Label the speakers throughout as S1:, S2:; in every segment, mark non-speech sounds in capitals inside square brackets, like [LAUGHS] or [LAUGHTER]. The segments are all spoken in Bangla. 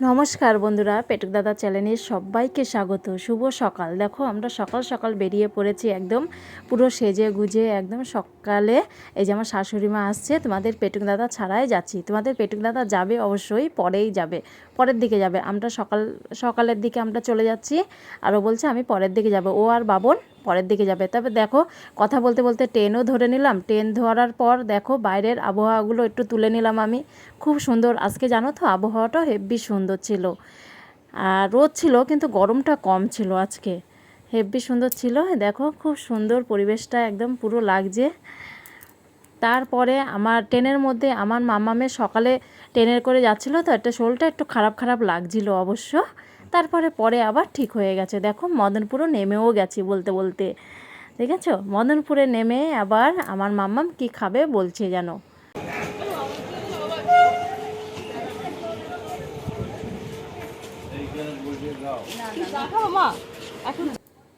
S1: নমস্কার বন্ধুরা, পেটুক দাদা চ্যানেলে সবাইকে স্বাগত। শুভ সকাল। দেখো, আমরা সকাল সকাল বেরিয়ে পড়েছি একদম পুরো সেজে গুজে, একদম সকালে। এই যে আমার শাশুড়ি মা আসছে, তোমাদের পেটুক দাদা ছাড়াই যাচ্ছি। তোমাদের পেটুক দাদা যাবে অবশ্যই, পরেই যাবে। পরের দিকে যাবে। আমরা সকাল, সকালের দিকে আমরা চলে যাচ্ছি আরও বলছে, আমি পরের দিকে যাব। ও আর বাবন পরের দিকে যাবে। তবে দেখো, কথা বলতে বলতে ট্রেনও ধরে নিলাম। ট্রেন ধরার পর দেখো, বাইরের আবহাওয়াগুলো একটু তুলে নিলাম আমি। খুব সুন্দর। আজকে জানো তো, আবহাওয়াটা হেব্বি সুন্দর ছিল। আর রোদ ছিল, কিন্তু গরমটা কম ছিল আজকে। হেব্বি সুন্দর ছিল। দেখো, খুব সুন্দর পরিবেশটা, একদম পুরো লাগছে। তারপরে আমার ট্রেনের মধ্যে আমার মামামের সকালে ট্রেনের করে যাচ্ছিল, তো একটা শোলটা একটু খারাপ খারাপ লাগছিল অবশ্য। তারপরে পরে আবার ঠিক হয়ে গেছে। দেখো, মদনপুরও নেমেও গেছি বলতে বলতে। ঠিক আছে মদনপুরে নেমে আবার আমার মাম্মাম কি খাবে বলছে যেন।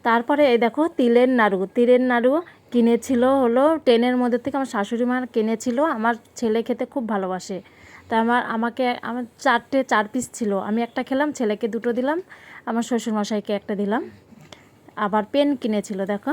S1: তারপরে এই দেখো, তিলের নাড়ু তিলের নাড়ু কিনেছিল হলো ট্রেনের মধ্যে থেকে আমার শাশুড়ি মা কিনেছিল আমার ছেলে খেতে খুব ভালোবাসে। তা আমার আমাকে আমার চারটে চার পিস ছিল। আমি একটা খেলাম ছেলেকে দুটো দিলাম আমার শ্বশুরমশাইকে একটা দিলাম। আবার পেন কিনেছিল দেখো।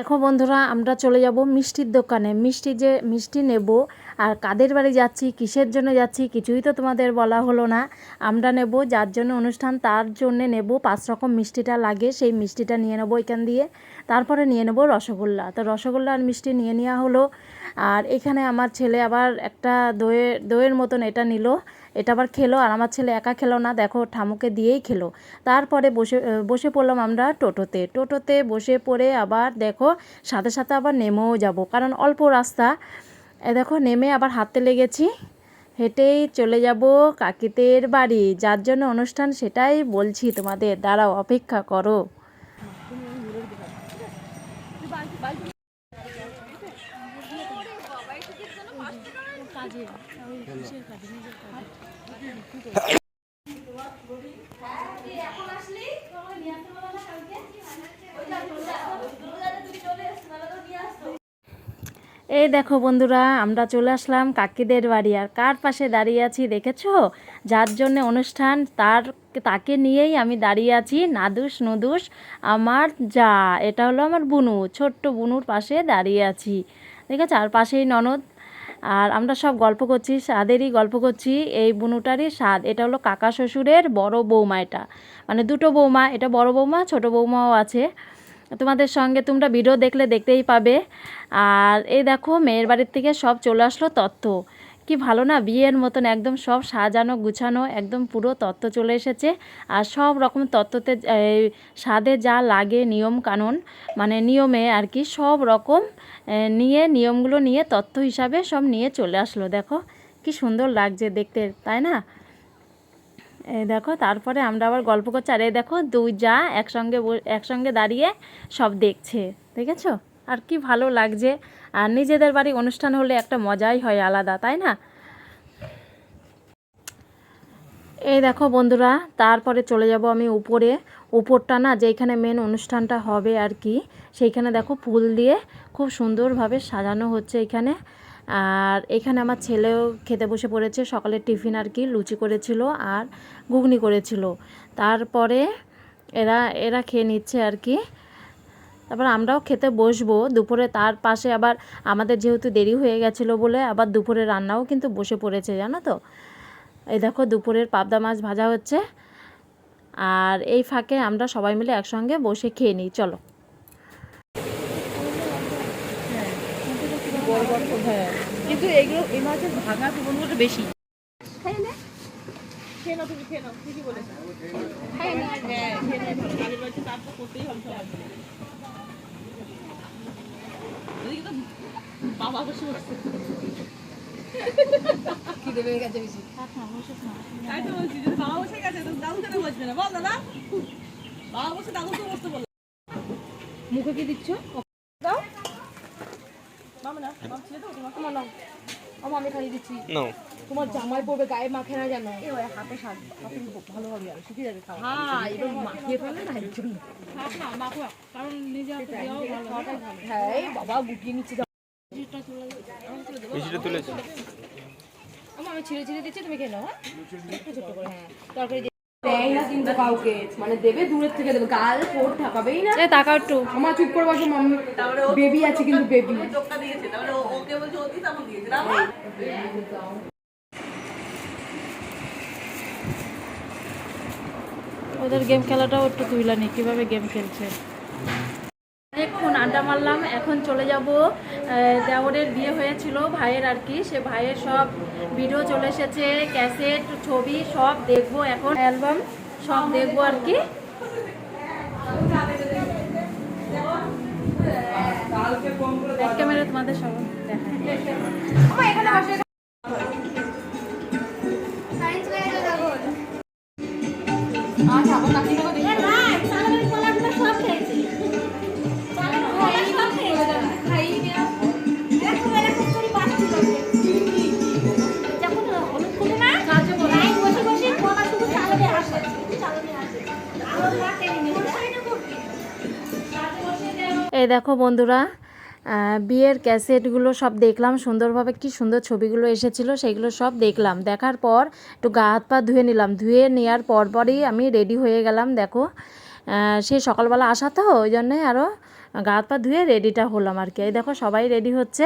S1: দেখো বন্ধুরা, আমরা চলে যাব মিষ্টির দোকানে। মিষ্টি যে, মিষ্টি নেব, আর কাদের বাড়ি যাচ্ছি, কিসের জন্য যাচ্ছি, কিছুই তো তোমাদের বলা হলো না। আমরা নেব, যার জন্য অনুষ্ঠান, তার জন্য নেব, পাঁচ রকম মিষ্টিটা লাগে, সেই মিষ্টিটা নিয়ে নেব এখান দিয়ে। তারপরে নিয়ে নেব রসগোল্লা। তো রসগোল্লা আর মিষ্টি নিয়ে নেওয়া হলো, আর এখানে আমার ছেলে আবার একটা দইয়ের দইয়ের মতন এটা নিল। এটা আবার খেলো, আর আমার ছেলে একা খেলো না, দেখো ঠামুকে দিয়েই খেলো। তারপরে বসে বসে পড়লাম আমরা টোটোতে। টোটোতে বসে পড়ে আবার দেখো, সাথে সাথে আবার নেমেও যাব। কারণ অল্প রাস্তা। এ দেখো, নেমে আবার হাঁটতে লেগেছি। হেঁটেই চলে যাব কাকিতের বাড়ি। যার জন্য অনুষ্ঠান সেটাই বলছি তোমাদের। দাঁড়াও, অপেক্ষা করো। এই দেখো বন্ধুরা, আমরা চলে আসলাম কাকিদের বাড়ি। আর কার পাশে দাঁড়িয়ে আছি দেখেছ? যার জন্য অনুষ্ঠান, তার, তাকে নিয়েই আমি দাঁড়িয়ে আছি, নাদুস নুদুস, আমার যা, এটা হলো আমার বুনু, ছোট্ট বুনুর পাশে দাঁড়িয়ে আছি। ঠিক আছে আর পাশেই ননদ আর আমরা সব গল্প করছি, স্বাদেরই গল্প করছি। এই বুনুটারই স্বাদ, এটা হলো কাকা শ্বশুরের বড় বৌমা এটা। মানে দুটো বৌমা, এটা বড় বৌমা, ছোট বৌমাও আছে। তোমাদের সঙ্গে তোমরা ভিডিও দেখলে দেখতেই পাবে। আর এই দেখো, মেয়ের বাড়ির থেকে সব চলে আসলো তত্ত্ব। কি ভালো না? বিয়ের মতন একদম সব সাজানো, গুছানো, একদম পুরো তত্ত্ব চলে এসেছে। আর সব রকম তত্ত্বতে স্বাদে যা লাগে নিয়ম কানুন মানে নিয়মে আর কি, সব রকম নিয়ে, নিয়মগুলো নিয়ে, তত্ত্ব হিসাবে সব নিয়ে চলে আসলো। দেখো, কি সুন্দর লাগছে দেখতে, তাই না? এই দেখো, তারপরে আমরা আবার গল্প করছি। আর এই দেখো, দুই যা একসঙ্গে একসঙ্গে দাঁড়িয়ে সব দেখছে, দেখেছ? আর কি ভালো লাগছে। আর নিজেদের বাড়ি অনুষ্ঠান হলে একটা মজাই হয় আলাদা, তাই না? এই দেখো বন্ধুরা, তারপরে চলে যাব আমি উপরে। উপরটা না যেখানে মেন অনুষ্ঠানটা হবে আর কি, সেইখানে দেখো ফুল দিয়ে খুব সুন্দরভাবে সাজানো হচ্ছে এখানে। আর এখানে আমার ছেলেও খেতে বসে পড়েছে সকালের টিফিন আর কি লুচি করেছিল আর ঘুগনি করেছিল। তারপরে এরা এরা খেয়ে নিচ্ছে আর কি। তারপর আমরাও খেতে বসবো দুপুরে তার পাশে আবার আমাদের যেহেতু দেরি হয়ে গেছিল বলে আবার দুপুরে রান্নাও কিন্তু বসে পড়েছে জানো তো? এই দেখো দুপুরের পাবদা মাছ ভাজা হচ্ছে আর এই ফাঁকে আমরা সবাই মিলে একসঙ্গে বসে খেয়ে নিই চলো।
S2: বড় বড় হ্যাঁ কিন্তু এগুলো এই মাছের ভাঙা জীবনগুলো বেশি। খেয়ে নাও তুমি খেয়ে নাও ঠিকই বলেছ। হ্যাঁ খেয়ে নাও করতেই হবে বাবা বসে
S3: গেছে বেশি
S2: তাই তো বলছি না বল দাদা বাবা বসে দাদু তো বসতে
S3: মুখে কি দিচ্ছ
S2: দাও না তোমাকে
S3: আমার নাও আমার আমি খালি দিচ্ছি. তোমার জামাই পড়বে গায়ে মাখে না জানো
S2: এই ওই হাতে ভালো হবে আর শিখে যাবে খাওয়া।
S3: হ্যাঁ এবার মাখিয়ে ফেলে না এর জন্য। হ্যাঁ এই বাবা গুটিয়ে নিচ্ছে দাও।
S4: বেশিটা তুলেছে
S3: আমার আমি ছিঁড়ে ছিঁড়ে দিচ্ছি তুমি খেয়ে নাও হ্যাঁ? ছোট্ট করে হ্যাঁ তরকারি কিন্তু কাউকে। মানে দেবে দূরের থেকে দেবে। গাল ফোট না।
S1: এ তাকাও একটু।
S3: আমার চুপ করে বসো মাম্মি। বেবি আছে কিন্তু বেবি।
S1: ওদের গেম খেলাটাও একটু তুইলা নি কীভাবে গেম খেলছে। অনেকক্ষণ আড্ডা মারলাম এখন চলে যাব দেওরের বিয়ে হয়েছিল ভাইয়ের আর কি। সে ভাইয়ের সব ভিডিও চলে এসেছে ক্যাসেট ছবি সব দেখব এখন। অ্যালবাম সব দেখব আর কি। ক্যামেরা তোমাদের সব দেখায়।
S3: দেখো
S1: বন্ধুরা বিয়ের ক্যাসেটগুলো সব দেখলাম, সুন্দরভাবে কি সুন্দর ছবিগুলো এসেছিল, সেগুলো সব দেখলাম। দেখার পর একটু গা হাত পা ধুয়ে নিলাম। ধুয়ে নেওয়ার পর পরই আমি রেডি হয়ে গেলাম, দেখো। সে সকালবেলা আসা তো, ওই জন্যে আরও গা হাত পা ধুয়ে রেডিটা হলাম আর কি। এই দেখো সবাই রেডি হচ্ছে।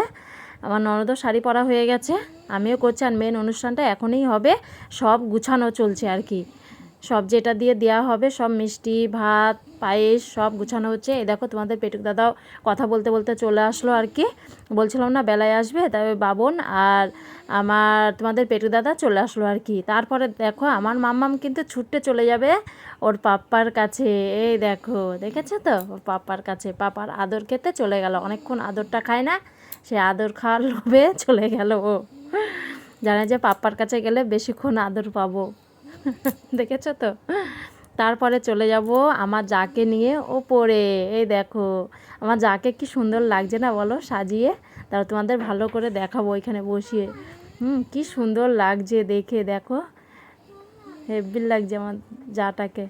S1: আমার ননদও শাড়ি পরা হয়ে গেছে। আমিও করছি আর মেন অনুষ্ঠানটা এখনই হবে। সব গুছানো চলছে আর কি। সব যেটা দিয়ে দেওয়া হবে, সব মিষ্টি, ভাত, পায়েস, সব গুছানো হচ্ছে। এই দেখো তোমাদের পেটুক দাদাও কথা বলতে বলতে চলে আসলো আর কি। বলছিলাম না, বেলায় আসবে তবে বাবন আর আমার, তোমাদের পেটুক দাদা চলে আসলো আর কি। তারপরে দেখো আমার মাম্মাম কিন্তু ছুটতে চলে যাবে ওর পাপ্পার কাছে। এই দেখো, দেখেছ তো? ওর পাপ্পার কাছে। পাপার আদর খেতে চলে গেল। অনেকক্ষণ আদরটা খায় না, সে আদর খাওয়ার লোভে চলে গেল ও। জানে যে পাপ্পার কাছে গেলে বেশিক্ষণ আদর পাবো। [LAUGHS] দেখেছ তো? তারপরে চলে যাব আমার যাকে নিয়ে ওপরে। এই দেখো, আমার যাকে কি সুন্দর লাগছে না বলো? সাজিয়ে তারপর তোমাদের ভালো করে দেখাবো ওইখানে বসিয়ে। হুম, কি সুন্দর লাগছে দেখে, দেখো। হেভি লাগছে আমার যাটাকে।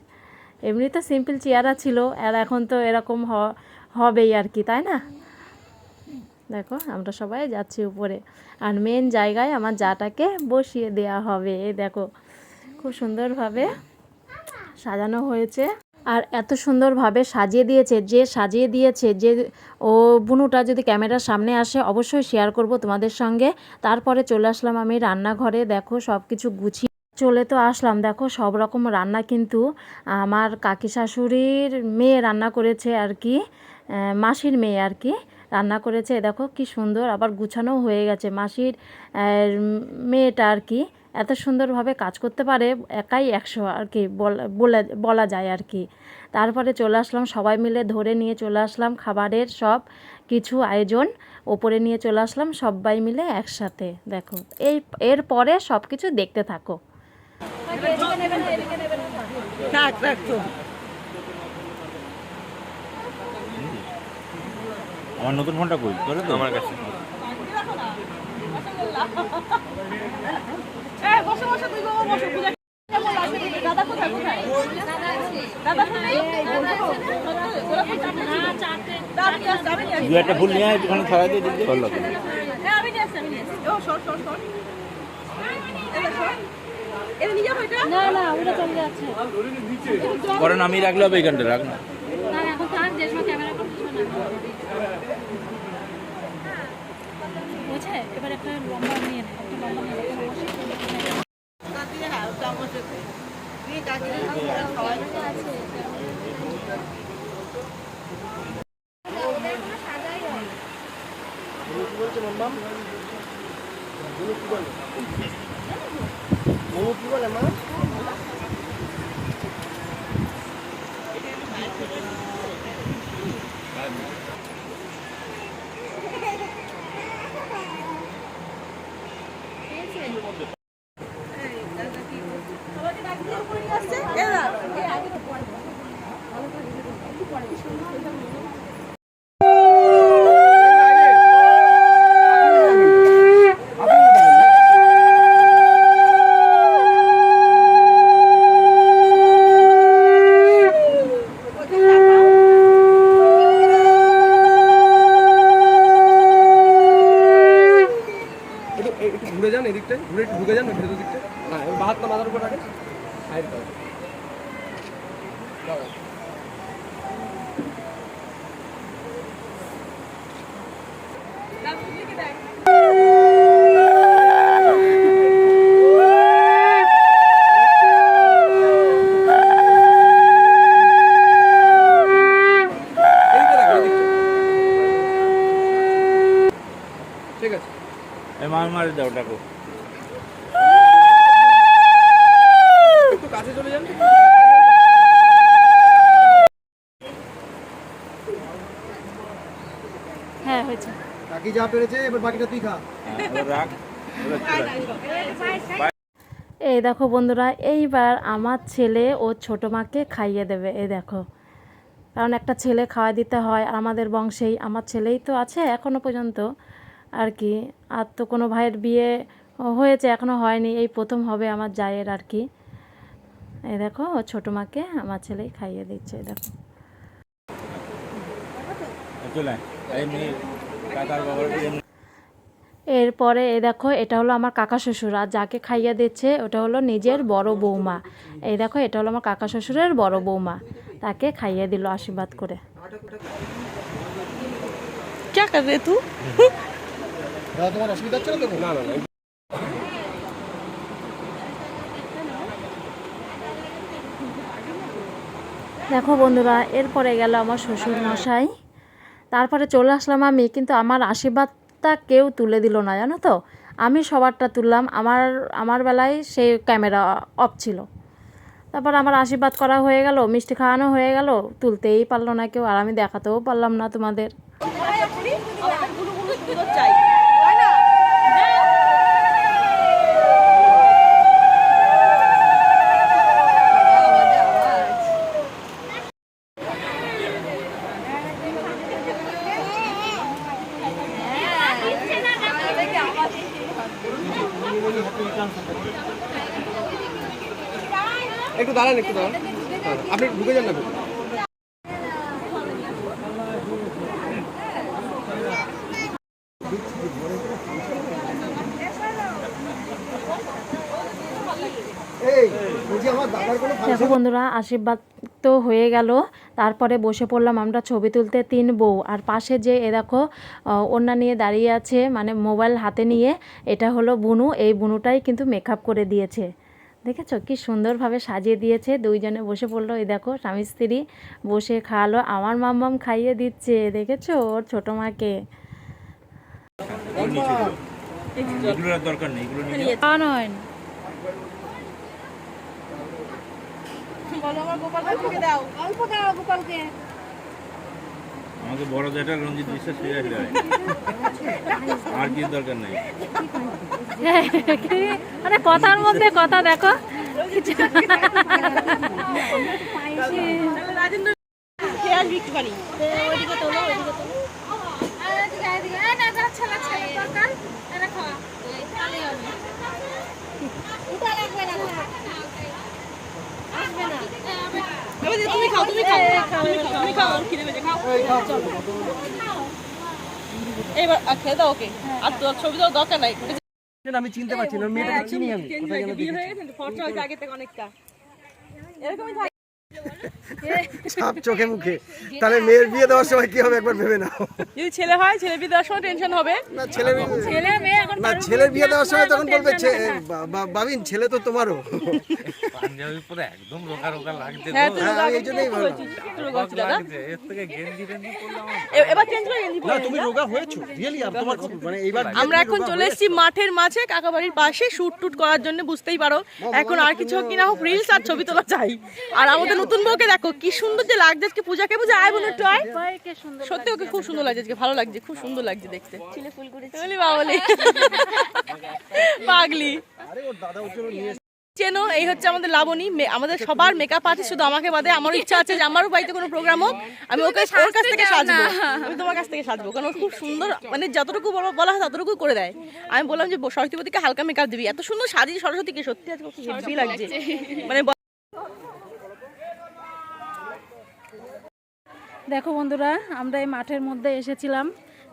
S1: এমনি তো সিম্পল চেয়ারা ছিল, আর এখন তো এরকম হবেই আর কি, তাই না? দেখো, আমরা সবাই যাচ্ছি উপরে। আর মেন জায়গায় আমার যাটাকে বসিয়ে দেওয়া হবে, এই দেখো। খুব সুন্দরভাবে সাজানো হয়েছে। আর এত সুন্দরভাবে সাজিয়ে দিয়েছে, যে সাজিয়ে দিয়েছে, যে ও বুনুটা যদি ক্যামেরার সামনে আসে, অবশ্যই শেয়ার করব তোমাদের সঙ্গে। তারপরে চলে আসলাম আমি রান্নাঘরে। দেখো সব কিছু গুছিয়ে চলে তো আসলাম। দেখো সব রকম রান্না কিন্তু আমার কাকি শাশুড়ির মেয়ে রান্না করেছে আর কি মাসির মেয়ে আর কি রান্না করেছে। দেখো, কি সুন্দর, আবার গুছানো হয়ে গেছে। মাসির মেয়েটা আর কি এত সুন্দরভাবে কাজ করতে পারে একাই একশো আর কি বলা বলা- বলা যায় আর কি। তারপরে চলে আসলাম সবাই মিলে ধরে নিয়ে চলে আসলাম খাবারের সব কিছু আয়োজন ওপরে নিয়ে চলে আসলাম সবাই মিলে একসাথে দেখো। এই এর পরে সব কিছু দেখতে থাকো।
S2: থাক রাখ তো
S4: আমার নতুন ফোনটা কই? করে তো? আমার কাছে।
S2: নিয়ে
S4: দু একটা ফুল নিয়ে আয়, ওখানে ছড়াই দিয়ে
S2: নিয়ে নিয়ে নিয়ে
S4: পরে নামিয়ে রাখলে হবে এইখানটা রাখ না।
S1: এবার একটা লম্বা নিয়ে নে একটা লম্বা নিয়ে নে, এখানে বসে।
S2: কাকিরে হ্যাঁ, চামচে দে। তুই কাকিরে হাত করে খাওয়াই।
S3: কি বলে মা
S5: ঠিক আছে
S4: এই মার দাও ডাকো।
S5: একটু কাছে চলে যান
S1: হ্যাঁ হয়েছে।
S6: কাকি যা পেরেছে এবার বাকিটা তুই খা।
S4: হ্যাঁ, রাখ।
S1: এই দেখো বন্ধুরা এইবার আমার ছেলে ও ছোট মাকে খাইয়ে দেবে এই দেখো। কারণ একটা ছেলে খাওয়া দিতে হয় আমাদের বংশেই আমার ছেলেই তো আছে এখনও পর্যন্ত। আর কি। আর তো কোনো ভাইয়ের বিয়ে হয়েছে এখনও হয়নি, এই প্রথম হবে আমার জায়ের আর কি। এই দেখো, ও ছোটো মাকে আমার ছেলেই খাইয়ে দিচ্ছে দেখো। এরপরে এ দেখো, এটা হলো আমার কাকা শ্বশুর, আর যাকে খাইয়ে দিচ্ছে ওটা হলো নিজের বড় বৌমা। এই দেখো, এটা হলো আমার কাকা শ্বশুরের বড় বৌমা, তাকে খাইয়ে দিল আশীর্বাদ করে।
S6: দাদা তোমার অসুবিধা হচ্ছে না তো? না না
S1: দেখো বন্ধুরা এরপরে গেল আমার শ্বশুর মশাই। তারপরে চলে আসলাম আমি কিন্তু আমার আশীর্বাদটা কেউ তুলে দিল না জানো তো? আমি সবারটা তুললাম আমার আমার বেলায় সেই ক্যামেরা অফ ছিল। তারপর আমার আশীর্বাদ করা হয়ে গেল মিষ্টি খাওয়ানো হয়ে গেল তুলতেই পারল না কেউ আর আমি দেখাতেও পারলাম না তোমাদের।
S5: দাঁড়ান একটু দাঁড়ান। আপনি ঢুকে যান না
S1: দেখো বন্ধুরা আশীর্বাদ তো হয়ে গেল। তারপরে বসে পড়লাম আমরা ছবি তুলতে তিন বউ। আর পাশে যে এ দেখো ওনা নিয়ে দাঁড়িয়ে আছে মানে মোবাইল হাতে নিয়ে এটা হলো বুনু। এই বুনুটাই কিন্তু মেকআপ করে দিয়েছে। দেখেছ কি সুন্দরভাবে সাজিয়ে দিয়েছে? দুইজনে বসে পড়ল এই দেখো স্বামী স্ত্রী বসে খাওয়ালো আমার মাম্মাম খাইয়ে দিচ্ছে দেখেছ ওর ছোটো মাকে?
S4: দরকার নেই এগুলো নিয়ে
S1: খাওয়ানো হয়নি
S2: বলো আমার গোপালকে দাও। অল্প দাও গোপালকে।
S4: আমাকে বড় যেটা রঞ্জিত বিশ্বাস আর কি দরকার নাই।
S1: মানে কথার মধ্যে কথা দেখো।
S2: রাজেন্দ্র খেয়ে আসবি একটুখানি ওইদিকে তোলো ওইদিকে তোলো এবার দিয়ে তুমি খাও তুমি খাও। তুমি খাও তুমি খাও। খিদে পেয়েছে খাও। এবার আর খেয়ে দাও ওকে। আর তোর ছবি তো দরকার নাই।
S6: আমি চিনতে পারছি না মেয়েটাকে চিনি আমি।
S2: বিয়ে হয়ে গেছে ফর্সা হয়েছে আগে থেকে অনেকটা। এরকমই
S6: ছাপ চোখে মুখে। তাহলে মেয়ের বিয়ে দেওয়ার সময় কি হবে একবার ভেবে নাও।
S2: যদি ছেলে হয় ছেলে বিয়ে দেওয়ার সময় টেনশন হবে।
S6: না ছেলে ছেলে মেয়ে এখন না ছেলের বিয়ে দেওয়ার সময় তখন বলবে বাবিন ছেলে তো তোমারও।
S7: পাঞ্জাবি পরে একদম রোগা রোগা লাগছে
S2: হ্যাঁ তুই
S6: হ্যাঁ,
S2: আগে
S6: এই জন্যই ভালো।
S2: রোগা দাদা।
S7: এর থেকে গেঞ্জি টেঞ্জি পরলাম
S2: এ- এবার চেঞ্জ করে গেঞ্জি
S6: না তুমি রোগা হয়েছো রিয়েলি আর তোমার মানে এইবার
S2: আমরা এখন চলে এসেছি মাঠের মাঝে কাকা বাড়ির পাশে শুট টুট করার জন্য বুঝতেই পারো। এখন আর কিছু হোক কিনা হোক রিলস আর ছবি তোলা চাই আর আমাদের নতুন বউকে দেখো কি সুন্দর যে লাগছে আজকে পূজাকে পূজা? আয় বোন একটু আয়। সত্যি ওকে খুব সুন্দর লাগছে আজকে ভালো লাগছে খুব সুন্দর লাগছে দেখতে। চিলে ফুল করেছে। বলি বাবলি। পাগলি। চেনো এই হচ্ছে আমাদের লাবণী। মে- আমাদের সবার মেকআপ আর্টিস্ট শুধু আমাকে বাদে আমার ইচ্ছা আছে যে আমারও বাড়িতে কোনো প্রোগ্রাম হোক। আমি ওকে ওর কাছ থেকে সাজবো। আমি তোমার কাছ থেকে সাজবো কারণ খুব সুন্দর মানে যতটুকু বলা- বলা হয় ততটুকু করে দেয়। আমি বললাম যে সরস্বতী প্রতিকে হালকা মেকআপ দিবি। এত সুন্দর সাজিয়ে সরস্বতীকে সত্যি আজকে খুব হেভি লাগছে। মানে
S1: দেখো বন্ধুরা, আমরা এই মাঠের মধ্যে এসেছিলাম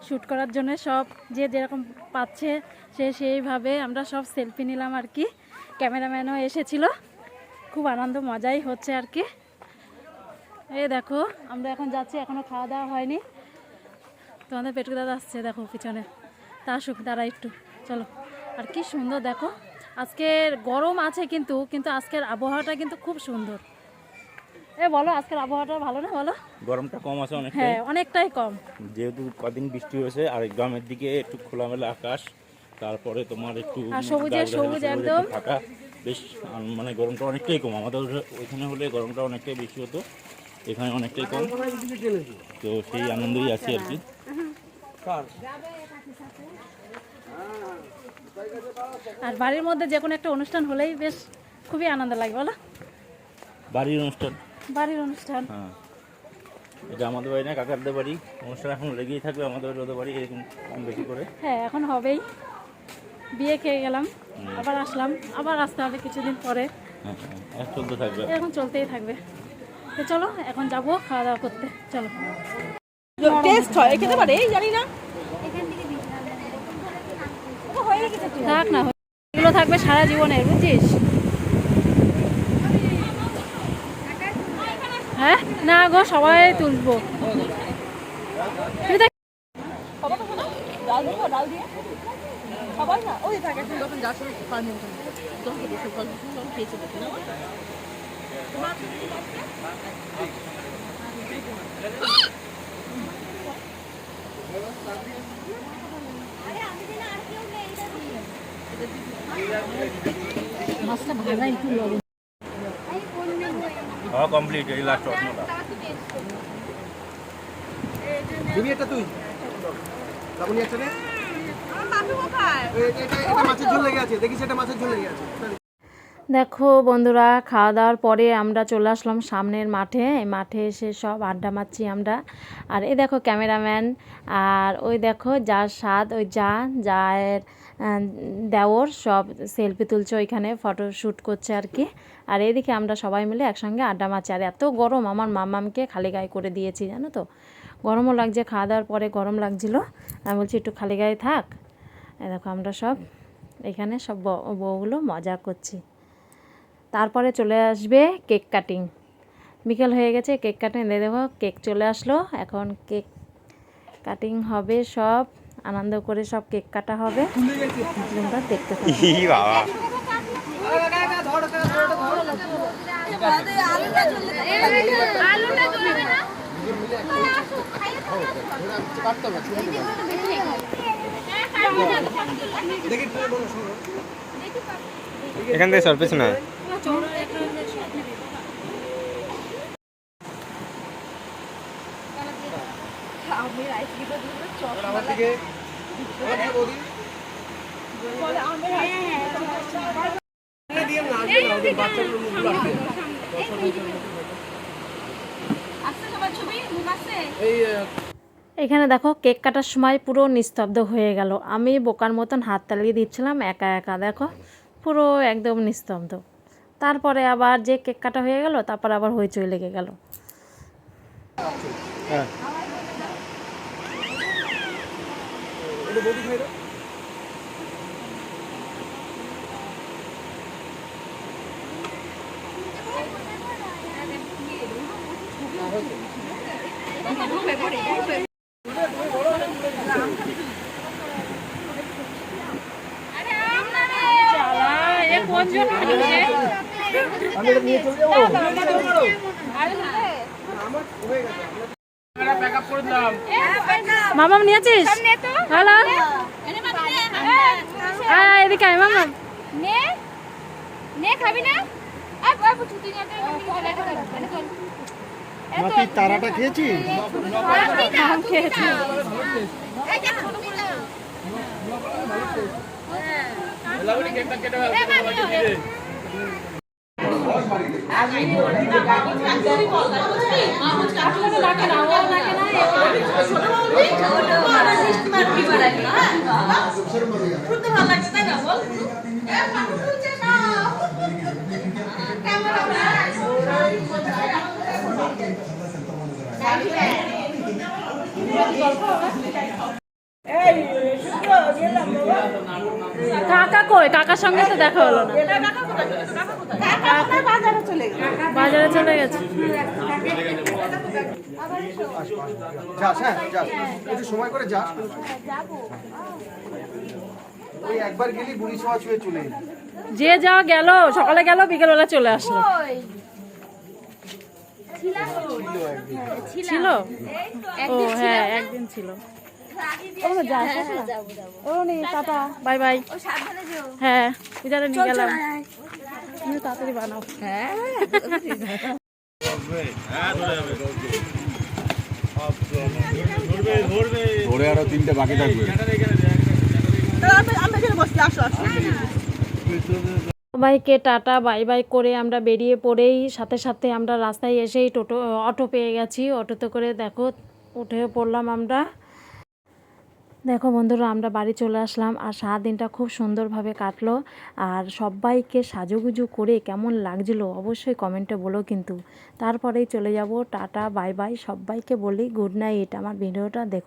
S1: শ্যুট করার জন্য। সব যে যেরকম পাচ্ছে সে সেইভাবে আমরা সব সেলফি নিলাম আর কি। ক্যামেরাম্যানও এসেছিল। খুব আনন্দ, মজাই হচ্ছে আর কি। এই দেখো, আমরা এখন যাচ্ছি এখনও খাওয়া দাওয়া হয়নি। তোমাদের পেটুক দাদা আসছে, দেখো পিছনে। তা সুখ দাঁড়া একটু, চলো। আর কি সুন্দর, দেখো। আজকের গরম আছে কিন্তু কিন্তু আজকের আবহাওয়াটা কিন্তু খুব সুন্দর। এ বলো আজকের আবহাওয়াটা ভালো না? বলো।
S4: গরমটা কম আছে অনেকটাই।
S1: হ্যাঁ অনেকটাই কম।
S4: যেহেতু কদিন বৃষ্টি হয়েছে আর গ্রামের দিকে একটু খোলামেলা আকাশ তারপরে তোমার একটু
S1: আর সবুজে
S4: গাছ-গাছালি
S1: সবুজ
S4: সবুজ
S1: একদম।
S4: থাকা বেশ মানে গরমটা অনেকটাই কম। আমাদের ওইখানে হলে গরমটা অনেকটাই বেশি হতো এখানে অনেকটাই কম। তো সেই আনন্দেই আছি আর কি।
S1: আর বাড়ির মধ্যে যে কোনো একটা অনুষ্ঠান হলেই বেশ খুবই আনন্দ লাগে বলো।
S4: বাড়ির অনুষ্ঠান?
S1: বাড়ির অনুষ্ঠান।
S4: হ্যাঁ। এটা আমাদের বাড়ি না কাকারদের বাড়ি। অনুষ্ঠান এখন লেগেই থাকবে আমাদের ওদের বাড়ি এরকম কম বেশি করে।
S1: হ্যাঁ এখন হবেই। বিয়ে খেয়ে গেলাম আবার আসলাম আবার আসতে হবে কিছুদিন পরে।
S4: হ্যাঁ হ্যাঁ চলতে থাকবে।
S1: এরকম চলতেই থাকবে। তো চলো এখন যাব খাওয়া দাওয়া করতে চলো।
S2: টেস্ট হয় খেতে পারে এই জানি না।
S1: থাক না এগুলো থাকবে সারা জীবনের বুঝছিস হ্যাঁ না গো সবাই তুলবো। তুই দেখ
S2: ডাল দেবো
S4: খাওয়া কমপ্লিট এই লাস্ট অন্যটা
S5: দিবি এটা তুই? তখনই একটা এটা এটা মাছের ঝোল লেগে আছে। দেখিস এটা মাছের ঝোল লেগে আছে।
S1: দেখো বন্ধুরা খাওয়া দাওয়ার পরে আমরা চলে আসলাম সামনের মাঠে। মাঠে এসে সব আড্ডা মারছি আমরা। আর এই দেখো ক্যামেরাম্যান আর ওই দেখো যার স্বাদ ওই যা যার আহ, দেওর সব সেলফি তুলছে ওইখানে ফটো শ্যুট করছে আর কি। আর এদিকে আমরা সবাই মিলে একসঙ্গে আড্ডা মারছি। আর এত গরম আমার মামামকে খালি গায়ে করে দিয়েছি জানো তো। গরমও লাগছে খাওয়া দাওয়ার পরে গরম লাগছিল। আমি বলছি একটু খালি গায়ে থাক। দেখো আমরা সব এখানে সব বউগুলো মজা করছি। তারপরে চলে আসবে কেক কাটিং। বিকেল হয়ে গেছে কেক কাটিং দিয়ে দেবো কেক চলে আসলো। এখন কেক কাটিং হবে সব আনন্দ করে সব কেক কাটা হবে। তোমরা দেখতে
S5: এখান থেকে। সর পেছনে আমার দিকে আমার দিকে বৌদি। এখানে দিয়ে না,
S1: এখানে দেখো কেক কাটার সময় পুরো নিস্তব্ধ হয়ে গেল। আমি বোকার মতন হাত তালিয়ে দিচ্ছিলাম একা একা দেখো। পুরো একদম নিস্তব্ধ। তারপরে আবার যে কেক কাটা হয়ে গেল তারপর আবার হইচই লেগে গেল।
S5: খাই দাও। আমি এটা নিয়ে চলে যাব আমার হয়ে গেছে
S1: মামাম নিয়েছিস হ্যালো হ্যাঁ এদিকে আয় মামাম
S3: নে। নে খাবি না? আর বাবু ছুটি নিয়ে তো চলে মানে চল
S6: মা তারাটা খেয়েছিস?
S1: আম খেয়েছি কাকা কই? কাকার সঙ্গে তো দেখা হলো না।
S2: বাজারে চলে গেছে।
S5: যাস হ্যাঁ যাস। একটু সময় করে যাস। ওই একবার গেলি বুড়ি ছোঁয়া ছুঁয়ে চলে
S1: যে যা গেল সকালে গেল বিকেলবেলা চলে আসলো। ছিল? ও হ্যাঁ একদিন ছিল। ও টাটা বাই বাই। হ্যাঁ পূজারে নিয়ে গেলাম। তুমি তাড়াতাড়ি বানাও।
S8: ধরে আরও তিনটে বাকি থাকবে।
S1: সবাইকে টাটা বাই বাই করে আমরা বেরিয়ে পড়েই সাথে সাথে আমরা রাস্তায় এসেই টোটো অটো পেয়ে গেছি। অটোতে করে দেখো উঠে পড়লাম আমরা। দেখো বন্ধুরা, আমরা বাড়ি চলে আসলাম আর সারাদিনটা খুব সুন্দরভাবে কাটলো আর সবাইকে সাজুগুজু করে কেমন লাগছিল অবশ্যই কমেন্টে বলো কিন্তু। তারপরেই চলে যাব, টাটা, বাই বাই, সবাইকে বলি গুড নাইট, আমার ভিডিওটা দেখ।